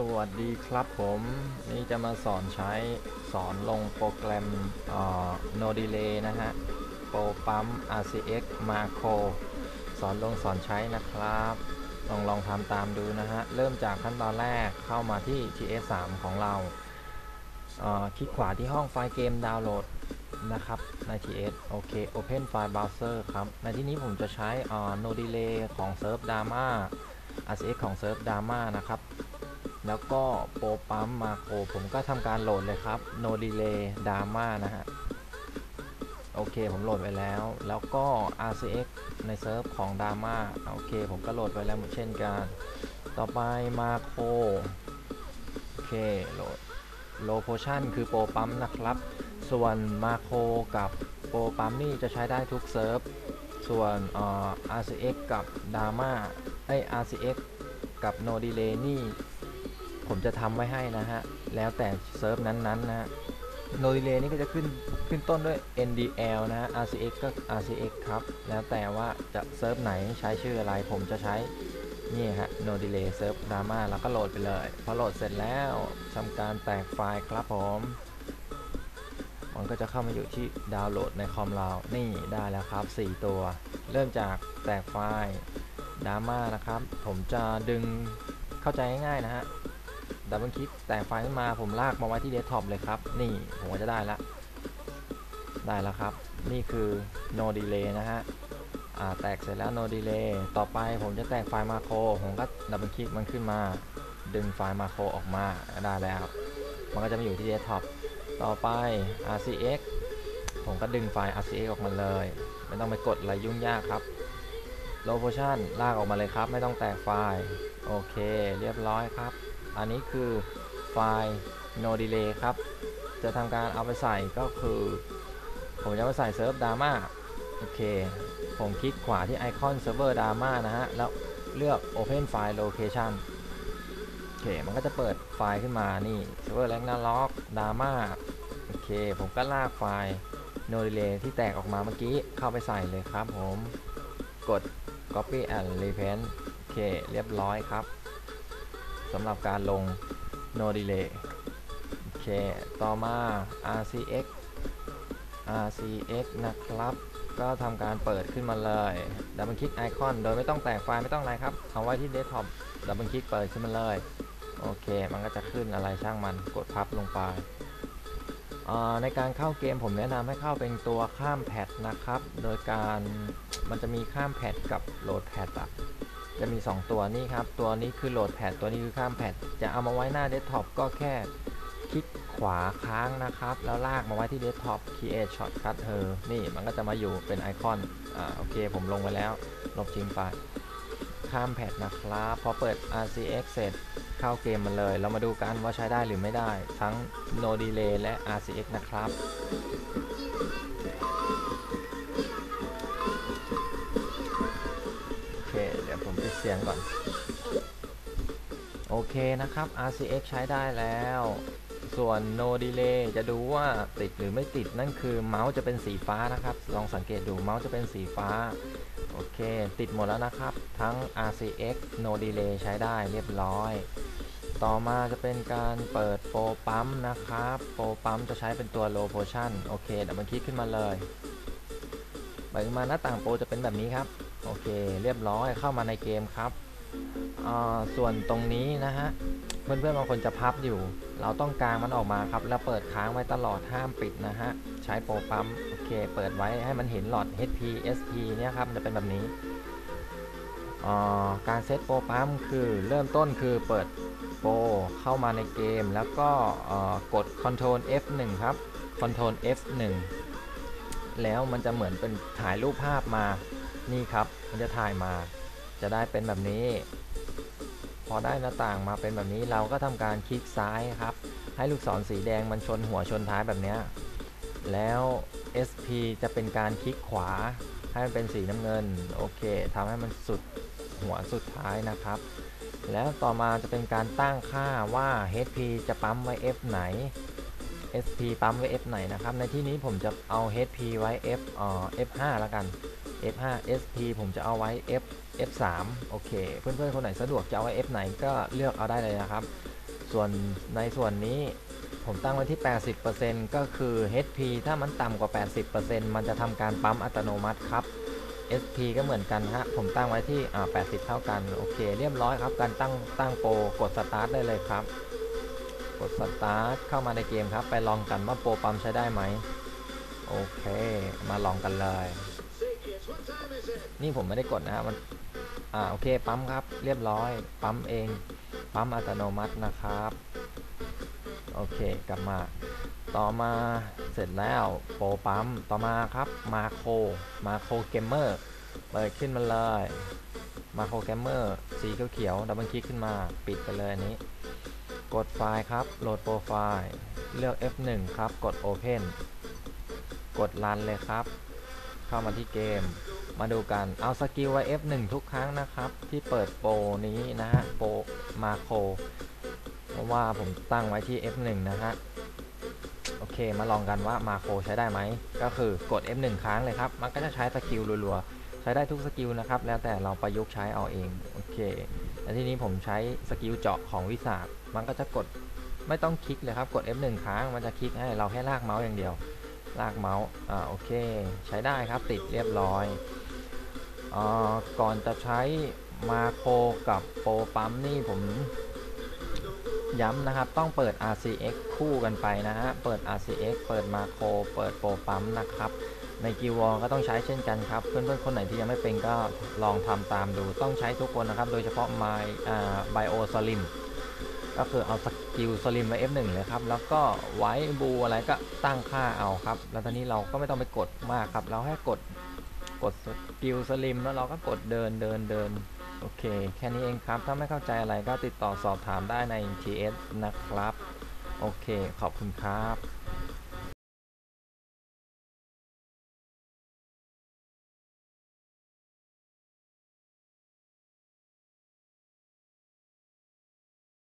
สวัสดีครับผมนี่จะมาสอนใช้สอนลงโปรแกรมเอ่อ no delay นะฮะ โปรปั๊ม RCX Macro สอนลงสอนใช้นะครับ ลองลองทำตามดูนะฮะ เริ่มจากขั้นตอนแรกเข้ามาที่ TS3 ของเราเอ่อคลิกขวาที่ห้องไฟล์เกมดาวน์โหลดนะครับใน TS โอเค Open File Browser ครับ ในที่นี้ผมจะใช้เอ่อ no delay ของ Surf Dama RCX ของ Surf Dama นะครับ แล้วก็โปรปั๊มมาโครผมก็ทำการโหลดเลยครับ no delay dama นะฮะ โอเคผมโหลดไว้แล้ว แล้วก็ RCX ในเซิร์ฟของ dama โอเค ผมก็โหลดไว้แล้วเหมือนเช่นกัน ต่อไปมาโครโอเคโหลด low potion คือโปรปั๊มนะครับ ส่วนมาโครกับโปรปั๊มนี่จะใช้ได้ทุกเซิร์ฟ ส่วนเอ่อ RCX กับ dama ไอ RCX กับ no delay นี่ ผมจะทำไว้ให้นะฮะ แล้วแต่เซิร์ฟนั้นๆนะฮะ no delay นี่ก็จะขึ้นขึ้นต้นด้วย NDL นะฮะ RCX ก็ RCX ครับ แล้วแต่ว่าจะเซิร์ฟไหนใช้ชื่ออะไร ผมจะใช้นี่ฮะ no delay เซิร์ฟดราม่าแล้วก็โหลดไปเลย พอโหลดเสร็จแล้วทำการแตกไฟล์ครับผม มันก็จะเข้ามาอยู่ที่ดาวน์โหลดในคอมเรา นี่ได้แล้วครับ 4 ตัว เริ่มจากแตกไฟล์ดราม่านะครับ ผมจะดึงเข้าใจง่ายๆนะฮะ ดับเบิลคลิกแตกไฟล์ขึ้นมาผมลากมาไว้ที่เดสก์ท็อปเลยครับ นี่ผมก็จะได้ละได้แล้วครับ นี่คือ no delay นะฮะอ่าแตกเสร็จแล้ว no delay ต่อไปผมจะแตกไฟล์มาโครผมก็ดับเบิลคลิกมันขึ้นมา ดึงไฟล์มาโครออกมาได้แล้วมันก็จะมาอยู่ที่เดสก์ท็อปต่อไป RCX ผมก็ดึงไฟล์ RCX ออกมาเลย ไม่ต้องไปกดอะไรยุ่งยากครับ low potion ลากออกมาเลยครับ ไม่ต้องแตกไฟล์ โอเค เรียบร้อยครับ อันนี้คือไฟล์ no delay ครับ จะทำการเอาไปใส่ก็คือ ผมจะไปใส่เซิร์ฟ Dama โอเค ผมคลิกขวาที่ไอคอนเซิร์ฟเวอร์ Dama นะฮะ แล้วเลือก Open File Location โอเค มันก็จะเปิดไฟล์ขึ้นมา นี่เซิร์ฟเวอร์ Ragnarok Dama โอเค ผมก็ลากไฟล์ no delay ที่แตกออกมาเมื่อกี้เข้าไปใส่เลยครับผม กด copy and repaste โอเค เรียบร้อยครับ สำหรับการลง no delay โอเค ต่อมา RCX RCX นะครับ ก็ทำการเปิดขึ้นมาเลยดับเบิลคลิกไอคอนโดยไม่ต้องแตกไฟล์ไม่ต้องอะไรครับเอาไว้ที่เดสก์ท็อปดับเบิลคลิกเปิดขึ้นมาเลย โอเค มันก็จะขึ้นอะไรช่างมันกดพับลงไปในการเข้าเกมผมแนะนำให้เข้าเป็นตัวข้ามแพทนะครับ โดยการมันจะมีข้ามแพทกับโหลดแพทอะ จะมี 2 ตัวนี่ครับ ตัวนี้คือโหลดแพดตัวนี้คือข้ามแพดจะเอามาไว้หน้าเดสก์ท็อปก็แค่คลิกขวาค้างนะครับ แล้วลากมาไว้ที่เดสก์ท็อป create shortcut her นี่มันก็จะมาอยู่เป็นไอคอนอ่าโอเคผมลงไว้แล้ว ลบทิ้งไป ข้ามแพดนะครับ พอเปิด RCX เสร็จเข้าเกมมาเลย เรามาดูกันว่าใช้ได้หรือไม่ได้ ทั้ง no delay และ RCX นะครับ สียงก่อน โอเคนะครับ RCX ใช้ได้แล้ว ส่วน no delay จะดูว่าติดหรือไม่ติดนั่นคือเมาส์จะเป็นสีฟ้านะครับ ลองสังเกตดูเมาส์จะเป็นสีฟ้า โอเค ติดหมดแล้วนะครับ ทั้ง RCX no delay ใช้ได้เรียบร้อย ต่อมาจะเป็นการเปิดโปรปั๊มนะครับโปรปั๊มจะใช้เป็นตัว low potion โอเคเดี๋ยวมันคลิกขึ้นมาเลยเปิดมาหน้าต่างโปรจะเป็นแบบนี้ครับ โอเคเรียบร้อยเข้ามาในเกมครับส่วนตรงนี้นะฮะเพื่อนๆบางคนจะพับอยู่ เราต้องกางมันออกมาครับ แล้วเปิดค้างไว้ตลอดห้ามปิดนะฮะใช้โปรปั๊มโอเค เปิดไว้ให้มันเห็นหลอด HP SP เนี่ยครับจะเป็นแบบนี้การเซตโปรปั๊มคือเริ่มต้นคือเปิดโปรเข้ามาในเกม แล้วก็กด Ctrl F1 ครับ Ctrl F1 แล้วมันจะเหมือนเป็นถ่ายรูปภาพมานี่ครับ มันจะถ่ายมา จะได้เป็นแบบนี้ พอได้หน้าต่างมาเป็นแบบนี้เราก็ทำการคลิกซ้ายครับ ให้ลูกศรสีแดงมันชนหัวชนท้ายแบบนี้ แล้ว SP จะเป็นการคลิกขวา ให้มันเป็นสีน้ำเงิน โอเคทำให้มันสุดหัวสุดท้ายนะครับ แล้วต่อมาจะเป็นการตั้งค่าว่า HP จะปั๊มไว้ F ไหน SP ปั๊มไว้ F ไหนนะครับ ในที่นี้ผมจะเอา HP ไว้ F เอ่อ F5 แล้วกัน F5 SP ผมจะเอาไว้ F F3 โอเค เพื่อนๆ คนไหนสะดวกจะเอาไว้ F ไหนก็เลือกเอาได้เลยนะครับ ส่วนในส่วนนี้ผมตั้งไว้ที่ 80%ก็คือ HP ถ้ามันต่ำกว่า 80%มันจะทำการปั๊มอัตโนมัติครับ SP ก็เหมือนกันฮะ ผมตั้งไว้ที่อ่า80 เท่ากัน โอเค เรียบร้อยครับ การตั้งตั้งโปรกดสตาร์ทได้เลยครับ กดสตาร์ทเข้ามาในเกมครับ ไปลองกันว่าโปรปั๊มใช้ได้ไหม โอเค มาลองกันเลย นี่ผมไม่ได้กดนะครับมันอ่าโอเคปั๊มครับ เรียบร้อย ปั๊มเอง ปั๊มอัตโนมัตินะครับ โอเคกลับมา ต่อมาเสร็จแล้วโปรปั๊มต่อมาครับมาโครมาโครเกมเมอร์เปิดขึ้นมาเลยมาโครเกมเมอร์สีเขียวๆดับเบิลคลิกขึ้นมาปิดไปเลยอันนี้ กดไฟล์ครับ โหลดโปรไฟล์เลือก F1 ครับ กด Open กด Run เลยครับ เข้ามาที่เกม มาดูกัน เอาสกิลไว้ F1 ทุกครั้งนะครับ ที่เปิดโปรนี้นะฮะ โปรมาโคเพราะว่าผมตั้งไว้ที่ F1 นะฮะ โอเค มาลองกันว่ามาโคใช้ได้ไหม ก็คือกด F1 ครั้งเลยครับ มันก็จะใช้สกิลรัวๆ ใช้ได้ทุกสกิลนะครับ แล้วแต่เราประยุกต์ใช้เอาเอง โอเคแล้วทีนี้ผมใช้สกิลเจาะของวิสาดมันก็จะกดไม่ต้องคลิกเลยครับ กด F1 ครั้ง มันจะคลิกให้เราแค่ลากเมาส์อย่างเดียว ลากเมาส์ อ่า โอเค ใช้ได้ครับ ติดเรียบร้อย ก่อนจะใช้มาโครกับโปรปั๊มนี่ผมย้ำนะครับต้องเปิด RCX คู่กันไปนะฮะเปิด RCX เปิดมาโครเปิดโปรปั๊มนะครับในกิวอก็ต้องใช้เช่นกันครับ เพื่อนๆ คนไหนที่ยังไม่เป็นก็ลองทำตามดูต้องใช้ทุกคนนะครับ โดยเฉพาะ My อ่า Bio Slim ก็คือเอาสกิลสลิมไว้ F1 เลยครับ แล้วก็ไว้บูอะไรก็ตั้งค่าเอาครับ แล้วตอนนี้เราก็ไม่ต้องไปกดมากครับ เราแค่กด กดสกิลสลิมแล้วเราก็กดเดินเดินเดินโอเค แค่นี้เองครับ ถ้าไม่เข้าใจอะไรก็ติดต่อสอบถามได้ใน TS นะครับ โอเค ขอบคุณครับ